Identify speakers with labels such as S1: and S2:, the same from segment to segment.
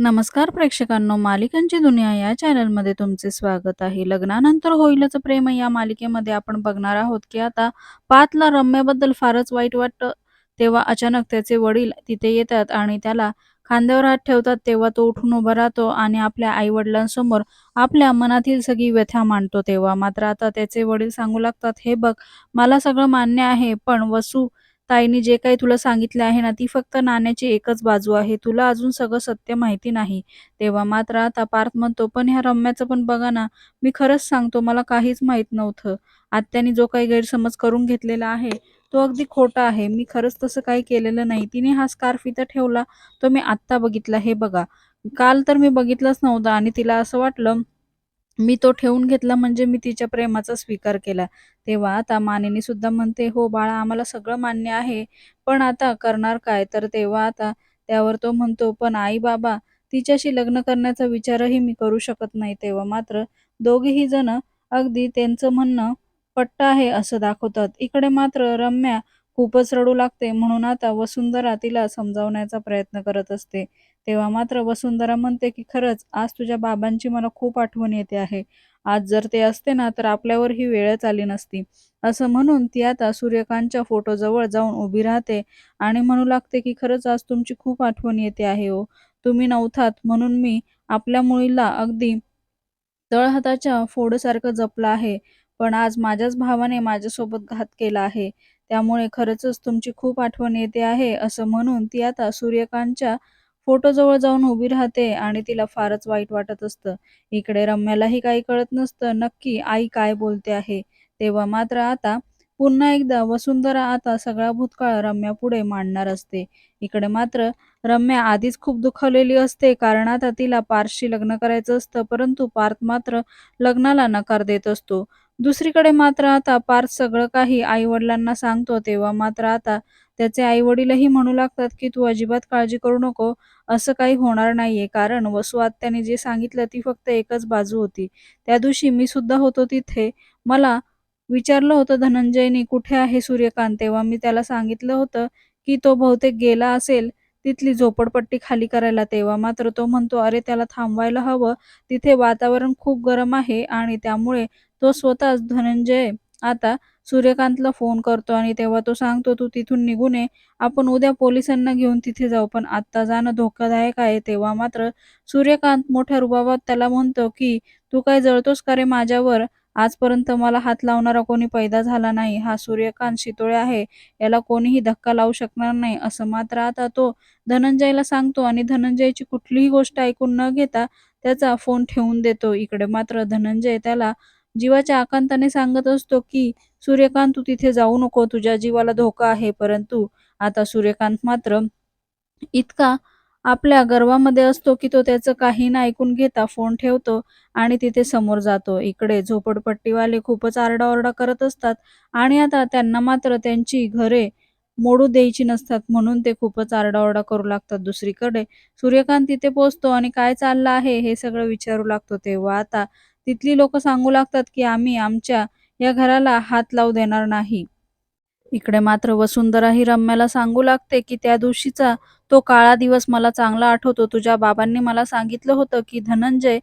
S1: नमस्कार प्रेक्षकांनो, मालिकांची दुनिया या चॅनलमध्ये तुमचे स्वागत आहे. लग्नानंतर होईलच प्रेम या मालिकेमध्ये आपण बघणार आहोत, की आता पातला रम्याबद्दल फारच वाईट वाटतं. तेव्हा अचानक त्याचे वडील तिथे येतात आणि त्याला खांद्यावर हात ठेवतात. तेव्हा तो उठून उभा राहतो आणि आपल्या आई-वडिलांसमोर आपल्या मनातील सगळी व्यथा मांडतो. तेव्हा मात्र आता त्याचे वडील सांगू लागतात, "हे बघ, मला सगळं मान्य आहे, पण वसू ताईने जे काही तुला सांगितले आहे ना, ती फक्त नाण्याची एकच बाजू आहे. तुला अजून सगळं सत्य माहिती नाही." तेव्हा मात्र आता पार्थ म्हणतो, "पण ह्या रम्याचं पण बघा ना, मी खरंच सांगतो मला काहीच माहीत नव्हतं. आत्याने जो काही गैरसमज करून घेतलेला आहे, तो अगदी खोटा आहे. मी खरंच तसं काही केलेलं नाही. तिने हा स्कार्फ इथं ठेवला, तो मी आत्ता बघितला. हे बघा, काल तर मी बघितलंच नव्हतं आणि तिला असं वाटलं मी तो ठेवून घेतला म्हणजे मी तिच्या प्रेमाचा स्वीकार केला. तेव्हा आता मानेनी सुद्धा म्हणते, "हो बाळा, आम्हाला सगळं मान्य आहे, पण आता करणार काय?" तर तेव्हा आता त्यावर तो म्हणतो, "पण आई-बाबा, तिच्याशी लग्न करण्याचा विचारही मी करू शकत नाही." तेव्हा मात्र दोघेही जण अगदी त्यांचं म्हणणं पट्ट आहे असं दाखवतात. इकडे मात्र रम्या खूपच रडू लागते. म्हणून आता वसुंधरा तिला समजावण्याचा प्रयत्न करत असते. तेव्हा मात्र वसुंधरा म्हणते, की "खरंच आज तुझ्या बाबांची मला खूप आठवण येते आहे. आज जर ते असते ना, तर आपल्यावर ही वेळच आली नसती." असं म्हणून ती आता सूर्यकांतच्या फोटोजवळ जाऊन उभी राहते आणि म्हणू लागते, की "खरंच आज तुमची खूप आठवण येते आहे हो. तुम्ही नव्हतात म्हणून मी आपल्या मुलीला अगदी तळहाताच्या फोडसारखं जपलं आहे. पण आज माझ्याच भावाने माझ्यासोबत घात केला आहे. त्यामुळे खरंचच तुमची खूप आठवण येते आहे." असं म्हणून ती आता सूर्यकांतच्या फोटोजवळ जाऊन उभी राहते आणि तिला फारच वाईट वाटत असतं. इकडे रम्यालाही काही कळत नसतं नक्की आई काय बोलते आहे. तेव्हा मात्र आता पुन्हा एकदा वसुंधरा आता सगळा भूतकाळ रम्या पुढे मांडणार असते. इकडे मात्र रम्या आधीच खूप दुखावलेली असते कारण आता तिला पार्थशी लग्न करायचं असतं परंतु पार्थ मात्र लग्नाला नकार देत असतो. दुसरीकडे मात्र आता पार्थ सगळं काही आई-वडिलांना सांगतो तेव्हा मात्र आता त्याचे आई-वडीलही म्हणू लागतात, की "तू अजिबात काळजी करू नको. असं काही होणार नाहीये. कारण वसुआत्याने जे सांगितलं ती फक्त एकच बाजू होती. त्या दिवशी मी सुद्धा होतो तिथे. मला विचारलं होतं धनंजयनी, "कुठे आहे सूर्यकांत?" तेव्हा मी त्याला सांगितलं होतं, की "तो बहुतेक गेला असेल तिथली झोपडपट्टी खाली करायला." तेव्हा मात्र तो म्हणतो, "अरे त्याला थांबवायला हवं. तिथे वातावरण खूप गरम आहे आणि त्यामुळे तो स्वतःच धनंजय आता सूर्यकांतला फोन करतो आणि तेव्हा तो सांगतो, "तू तिथून निघून ये. आपण उद्या पोलिसांना घेऊन तिथे जाऊ. पण आत्ता जाणं धोकादायक आहे." तेव्हा मात्र सूर्यकांत मोठ्या रुबाबात त्याला म्हणतो, की "तू काय जळतोस का रे माझ्यावर? आजपर्यंत मला हात लावणारा कोणी पैदा झाला नाही. हा सूर्यकांत शितोळे आहे. याला कोणीही धक्का लावू शकणार नाही." असं मात्र आता तो धनंजयला सांगतो आणि धनंजयची कुठलीही गोष्ट ऐकून न घेता त्याचा फोन ठेवून देतो. इकडे मात्र धनंजय त्याला जीवाच्या आकांताने सांगत असतो, की "सूर्यकांत, तू तिथे जाऊ नको. तुझ्या जीवाला धोका आहे." परंतु आता सूर्यकांत मात्र इतका आपल्या गर्वामध्ये असतो, की तो त्याचं काही ना ऐकून घेता फोन ठेवतो आणि तिथे समोर जातो. इकडे झोपडपट्टीवाले खूपच आरडाओरडा करत असतात आणि आता त्यांना मात्र त्यांची घरे मोडू द्यायची नसतात म्हणून ते खूपच आरडाओरडा करू लागतात. दुसरीकडे सूर्यकांत तिथे पोहोचतो आणि काय चाललं आहे हे सगळं विचारू लागतो. तेव्हा आता तिथली लोक सांगू लागतात, की "आम्ही आमच्या या घराला हात लावू देणार नाही." इकडे मात्र वसुंधरा ही रम्याला सांगू लागते, की "त्या दिवशीचा तो काळा दिवस मला चांगला आठवतो. तुझ्या बाबांनी मला सांगितलं होतं, की धनंजय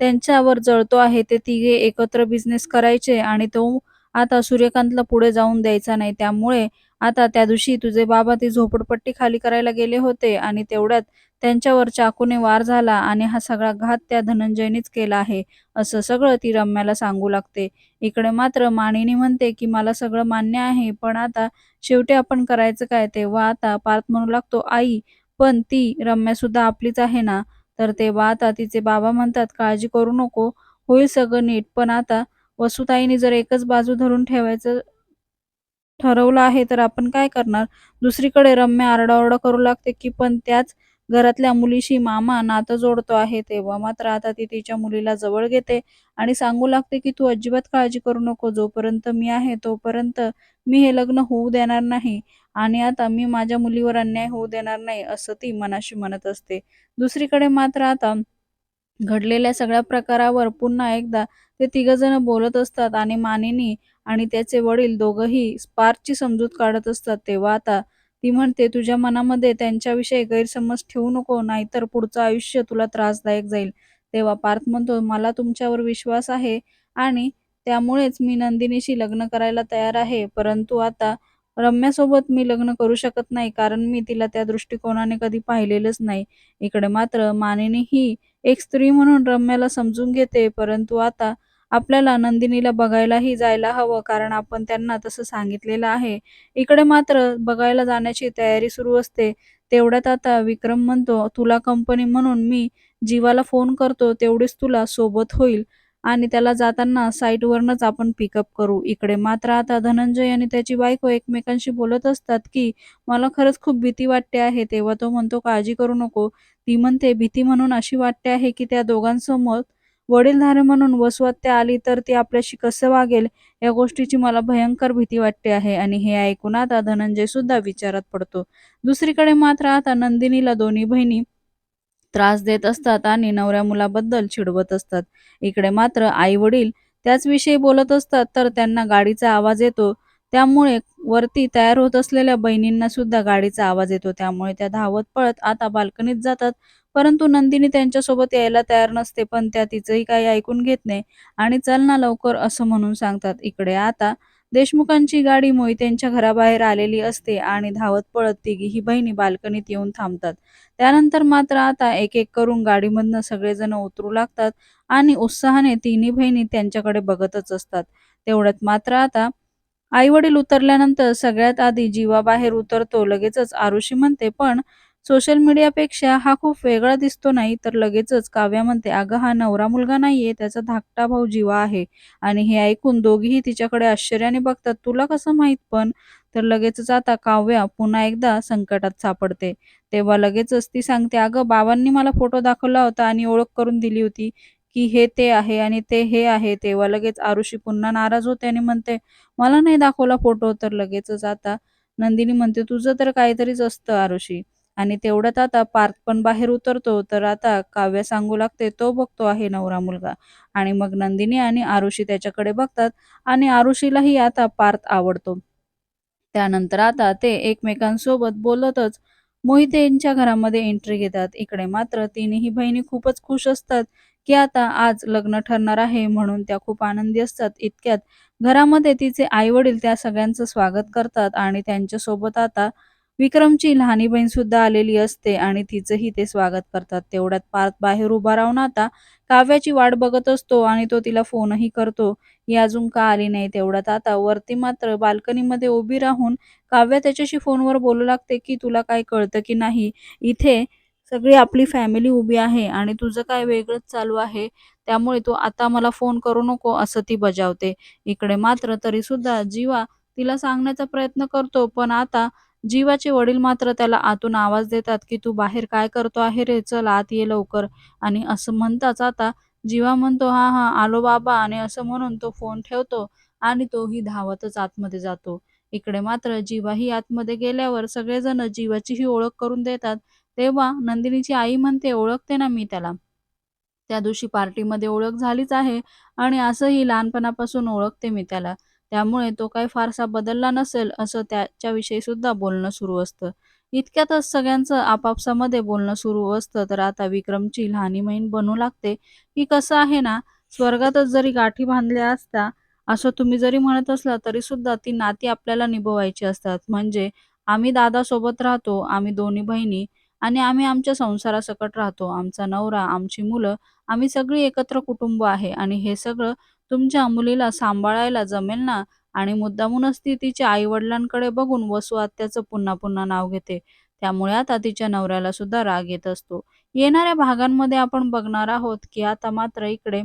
S1: त्यांच्यावर जळतो आहे. ते तिघे एकत्र बिझनेस करायचे आणि तो आता सूर्यकांतला पुढे जाऊन द्यायचा नाही. त्यामुळे आता त्या दिवशी तुझे बाबा ती झोपडपट्टी खाली करायला गेले होते आणि तेवढ्यात त्यांच्यावर चाकूने वार झाला आणि हा सगळा घात त्या धनंजयनीच केला आहे." असं सगळं ती रम्याला सांगू लागते. इकडे मात्र मानिनी म्हणते, की "मला सगळं मान्य आहे, पण आता शेवटी आपण करायचं काय?" तेव्हा आता पार्थ म्हणू लागतो, "आई, पण ती रम्या सुद्धा आपलीच आहे ना?" तर तेव्हा आता तिचे बाबा म्हणतात, "काळजी करू नको, होईल सगळं नीट. पण आता वसुताईने जर एकच बाजू धरून ठेवायचं ठरवलं आहे, तर आपण काय करणार?" दुसरीकडे रम्या आरडाओरडा करू लागते, की "पण त्याच घरातल्या मुलीशी मामा नातं जोडतो आहे." तेव्हा मात्र आता ती तिच्या मुलीला जवळ घेते आणि सांगू लागते, की "तू अजिबात काळजी करू नको. जोपर्यंत मी आहे तोपर्यंत मी हे लग्न होऊ देणार नाही आणि आता मी माझ्या मुलीवर अन्याय होऊ देणार नाही." असं ती मनाशी म्हणत असते. दुसरीकडे मात्र आता घडलेल्या सगळ्या प्रकारावर पुन्हा एकदा ते तिघंजण बोलत असतात आणि मानिनी आणि त्याचे वडील दोघंही स्पार्कची समजूत काढत असतात. तेव्हा आता ती म्हणते, "तुझ्या मनामध्ये त्यांच्याविषयी गैरसमज ठेवू नको, नाहीतर पुढचं आयुष्य तुला त्रासदायक जाईल." तेव्हा पार्थ म्हणतो, "मला तुमच्यावर विश्वास आहे आणि त्यामुळेच मी नंदिनीशी लग्न करायला तयार आहे. परंतु आता रम्यासोबत मी लग्न करू शकत नाही, कारण मी तिला त्या दृष्टिकोनाने कधी पाहिलेलंच नाही." इकडे मात्र मानिनी ही एक स्त्री म्हणून रम्याला समजून घेते, परंतु आता आपल्याला नंदिनीला बघायलाही जायला हवं, कारण आपण त्यांना तसं सांगितलेलं आहे. इकडे मात्र बघायला जाण्याची तयारी सुरू असते. तेवढ्यात आता विक्रम म्हणतो, "तुला कंपनी म्हणून मी जीवाला फोन करतो, तेवढीच तुला सोबत होईल आणि त्याला जाताना साईटवरनच आपण पिकअप करू." इकडे मात्र आता धनंजय आणि त्याची बायको एकमेकांशी बोलत असतात, की "मला खरंच खूप भीती वाटते आहे." तेव्हा तो म्हणतो, "काळजी करू नको." ती म्हणते, "भीती म्हणून अशी वाटते आहे, की त्या दोघांसमोर वडीलधारे म्हणून वसुहत्या आली तर ती आपल्याशी कसं वागेल, या गोष्टीची मला भयंकर भीती वाटते आहे." आणि हे ऐकून आता धनंजय सुद्धा विचारात पडतो. दुसरीकडे मात्र आता नंदिनीला दोन्ही बहिणी त्रास देत असतात आणि नवऱ्या-मुलाबद्दल चिडवत असतात. इकडे मात्र आई-वडील त्याच विषयी बोलत असतात, तर त्यांना गाडीचा आवाज येतो. त्यामुळे वरती तयार होत असलेल्या बहिणींना सुद्धा गाडीचा आवाज येतो. त्यामुळे त्या धावत पळत आता बाल्कनीत जातात. परंतु नंदिनी त्यांच्यासोबत यायला तयार नसते, पण त्या तिचंही काही ऐकून घेत नाही आणि "चल ना लवकर" असं म्हणून सांगतात. इकडे आता देशमुखांची गाडी मोहितेंच्या घराबाहेर आलेली असते आणि धावत पळत तिघीही बहिणी बाल्कनीत येऊन थांबतात. त्यानंतर मात्र आता एक-एक करून गाडीमधनं सगळेजण उतरू लागतात आणि उत्साहाने तिन्ही बहिणी त्यांच्याकडे बघतच असतात. तेवढ्यात मात्र आता आई-वडील उतरल्यानंतर सगळ्यात आधी जीवाबाहेर उतरतो. लगेचच आरुषी म्हणते, "पण सोशल मीडियापेक्षा हा खूप वेगळा दिसतो नाही?" तर लगेचच काव्या म्हणते, "अगं हा नवरा-मुलगा नाहीये, त्याचा धाकटा भाऊ जीवा आहे." आणि हे ऐकून दोघीही तिच्याकडे आश्चर्याने बघतात. "तुला कसं माहीत पण?" तर लगेचच आता काव्या पुन्हा एकदा संकटात सापडते. तेव्हा लगेचच ती सांगते, "अगं बाबांनी मला फोटो दाखवला होता आणि ओळख करून दिली होती, की हे ते आहे आणि ते हे आहे." तेव्हा लगेच आरुषी पुन्हा नाराज होते आणि म्हणते, "मला नाही दाखवला फोटो." तर लगेचच आता नंदिनी म्हणते, "तुझं तर काहीतरीच असतं आरुषी." आणि तेवढ्यात आता पार्थ पण बाहेर उतरतो. तर आता काव्य सांगू लागते, "तो बघतो आहे नवरा-मुलगा." आणि मग नंदिनी आणि आरुषी त्याच्याकडे बघतात आणि आरुषीलाही आता पार्थ आवडतो. त्यानंतर आता ते एकमेकांसोबत बोलतच मोहितेंच्या घरामध्ये एंट्री घेतात. इकडे मात्र तिन्ही बहिणी खूपच खुश असतात, की आता आज लग्न ठरणार आहे म्हणून त्या खूप आनंदी असतात. इतक्यात घरामध्ये तिचे आई-वडील त्या सगळ्यांचं स्वागत करतात आणि त्यांच्यासोबत आता विक्रमची लहानी बहीण सुद्धा आलेली असते आणि तिचंही ते स्वागत करतात. तेवढ्यात पार्थ बाहेर उभा राहून आता काव्याची वाट बघत असतो आणि तो तिला फोनही करतो, ही अजून का आली नाही. तेवढ्यात आता वरती मात्र बाल्कनीमध्ये उभी राहून काव्या त्याच्याशी फोनवर बोलू लागते, की "तुला काय कळतं की नाही? इथे सगळी आपली फॅमिली उभी आहे आणि तुझं काय वेगळंच चालू आहे. त्यामुळे तू आता मला फोन करू नको." असं ती बजावते. इकडे मात्र तरी सुद्धा जीवा तिला सांगण्याचा प्रयत्न करतो, पण आता जीवाचे वडील मात्र त्याला आतून आवाज देतात, की "तू बाहेर काय करतो आहे रे? चल आत ये लवकर." आणि असं म्हणताच आता जीवा म्हणतो, हा हा आलो बाबा." आणि असं म्हणून तो फोन ठेवतो आणि तोही धावतच आतमध्ये जातो. इकडे मात्र जीवाही आतमध्ये गेल्यावर सगळेजण जीवाचीही ओळख करून देतात. तेव्हा नंदिनीची आई म्हणते, "ओळखते ना मी त्याला. त्या दिवशी पार्टीमध्ये ओळख झालीच आहे आणि असंही लहानपणापासून ओळखते मी त्याला. त्यामुळे तो काही फारसा बदलला नसेल." असं त्याच्याविषयी सुद्धा बोलणं सुरू असतं. इतक्यातच सगळ्यांचं आपापसामध्ये बोलणं सुरू असतं. तर आता विक्रमची लहानी बहीण बनू लागते, की "कसं आहे ना, स्वर्गातच जरी गाठी बांधल्या असता असं तुम्ही जरी म्हणत असला तरी सुद्धा ती नाती आपल्याला निभवायची असतात. म्हणजे आम्ही दादासोबत राहतो, आम्ही दोन्ही बहिणी आणि आम्ही आमच्या संसारासकट राहतो. आमचा नवरा, आमची मुलं, आम्ही सगळी एकत्र कुटुंब आहे आणि हे सगळं तुमच्या मुलीला सांभाळायला जमेल ना?" आणि मुद्दामूनच ती तिच्या आई-वडिलांकडे बघून वसू आत्याचं पुन्हा पुन्हा नाव घेते. त्यामुळे आता तिच्या नवऱ्याला सुद्धा राग येत असतो. येणाऱ्या भागांमध्ये आपण बघणार आहोत, की आता मात्र इकडे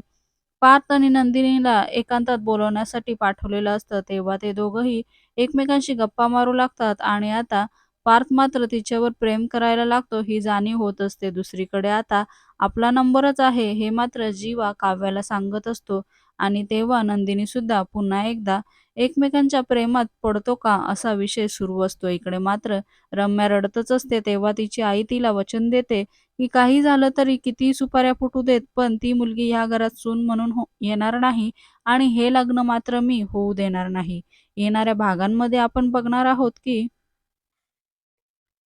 S1: पार्थ आणि नंदिनीला एकांतात बोलवण्यासाठी पाठवलेलं असतं. तेव्हा ते दोघंही एकमेकांशी गप्पा मारू लागतात आणि आता पार्थ मात्र तिच्यावर प्रेम करायला लागतो, ही जाणीव होत असते. दुसरीकडे आता आपला नंबरच आहे, हे मात्र जीवा काव्याला सांगत असतो आणि तेव्हा नंदिनीसुद्धा पुन्हा एकदा एकमेकांच्या प्रेमात पडतो का, असा विषय सुरू असतो. इकडे मात्र रम्या रडतच असते. तेव्हा तिची आई तिला वचन देते, की काही झालं तरी किती सुपाऱ्या फुटू देत, पण ती मुलगी ह्या घरात सून म्हणून हो येणार नाही आणि हे लग्न मात्र मी होऊ देणार नाही. येणाऱ्या भागांमध्ये आपण बघणार आहोत, की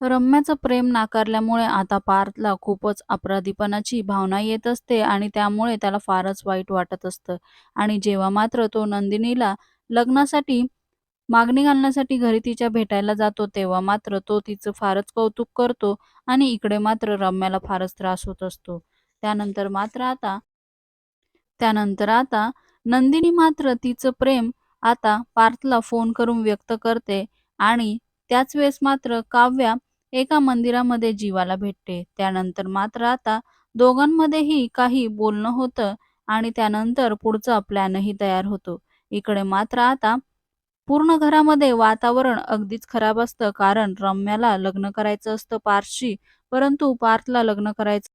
S1: रम्याचं प्रेम नाकारल्यामुळे आता पार्थला खूपच अपराधीपणाची भावना येत असते आणि त्यामुळे त्याला फारच वाईट वाटत असतं. आणि जेव्हा मात्र तो नंदिनीला लग्नासाठी मागणी घालण्यासाठी घरी तिच्या भेटायला जातो तेव्हा मात्र तो तिचं फारच कौतुक करतो आणि इकडे मात्र रम्याला फारच त्रास होत असतो. त्यानंतर मात्र आता त्यानंतर आता नंदिनी मात्र तिचं प्रेम आता पार्थला फोन करून व्यक्त करते आणि त्याच वेळेस मात्र काव्या एका मंदिरामध्ये जीवाला भेटते. त्यानंतर मात्र आता दोघांमध्येही काही बोलणं होतं आणि त्यानंतर पुढचा प्लॅनही तयार होतो. इकडे मात्र आता पूर्ण घरामध्ये वातावरण अगदीच खराब असतं कारण रम्याला लग्न करायचं असतं पार्थशी परंतु पार्थला लग्न करायचं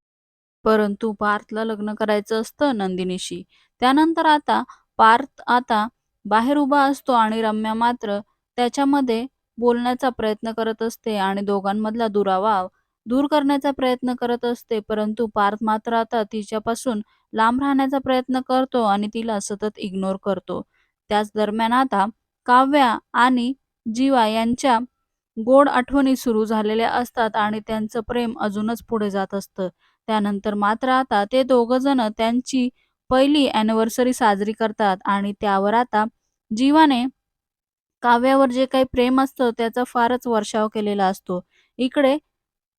S1: परंतु पार्थला लग्न करायचं असतं नंदिनीशी. त्यानंतर आता पार्थ आता बाहेर उभा असतो आणि रम्या मात्र त्याच्यामध्ये बोलण्याचा प्रयत्न करत असते आणि दोघांमधला दुरावा दूर करण्याचा प्रयत्न करत असते परंतु पार्थ मात्र आता तिच्यापासून लांब राहण्याचा प्रयत्न करतो आणि तिला सतत इग्नोर करतो. त्याच दरम्यान आता काव्या आणि जीवा यांच्या गोड आठवणी सुरू झालेल्या असतात आणि त्यांचं प्रेम अजूनच पुढे जात असतं. त्यानंतर मात्र आता ते दोघ जण त्यांची पहिली अॅनिव्हर्सरी साजरी करतात आणि त्यावर आता जीवाने काव्यावर जे काही प्रेम असतं त्याचा फारच वर्षाव केलेला असतो. इकडे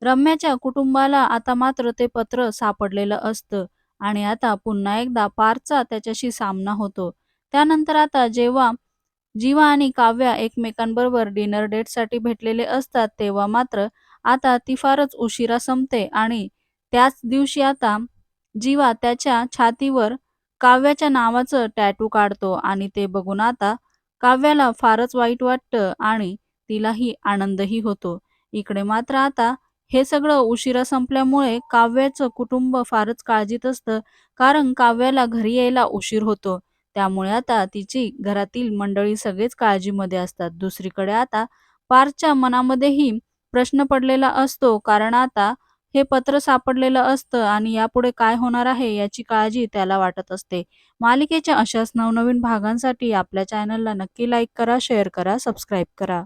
S1: रम्याच्या कुटुंबाला आता मात्र ते पत्र सापडलेलं असतं आणि आता पुन्हा एकदा पारचा त्याच्याशी सामना होतो. त्यानंतर आता जेव्हा जीवा आणि काव्या एकमेकांबरोबर डिनर डेटसाठी भेटलेले असतात तेव्हा मात्र आता ती फारच उशिरा संपते आणि त्याच दिवशी आता जीवा त्याच्या छातीवर काव्याच्या नावाचं टॅटू काढतो आणि ते बघून आता काव्याला फारच वाईट वाटतं आणि तिलाही आनंदही होतो. इकडे मात्र आता हे सगळं उशिरा संपल्यामुळे काव्याचं कुटुंब फारच काळजीत असतं कारण काव्याला घरी यायला उशीर होतो. त्यामुळे आता तिची घरातील मंडळी सगळेच काळजीमध्ये असतात. दुसरीकडे आता पारच्या मनामध्येही प्रश्न पडलेला असतो कारण आता हे पत्र सापडलेलं असतं आणि यापुढे काय होणार आहे याची काळजी त्याला वाटत असते. मालिकेच्या अशाच नवनवीन भागांसाठी आपल्या चॅनलला नक्की लाईक करा शेअर करा सबस्क्राईब करा.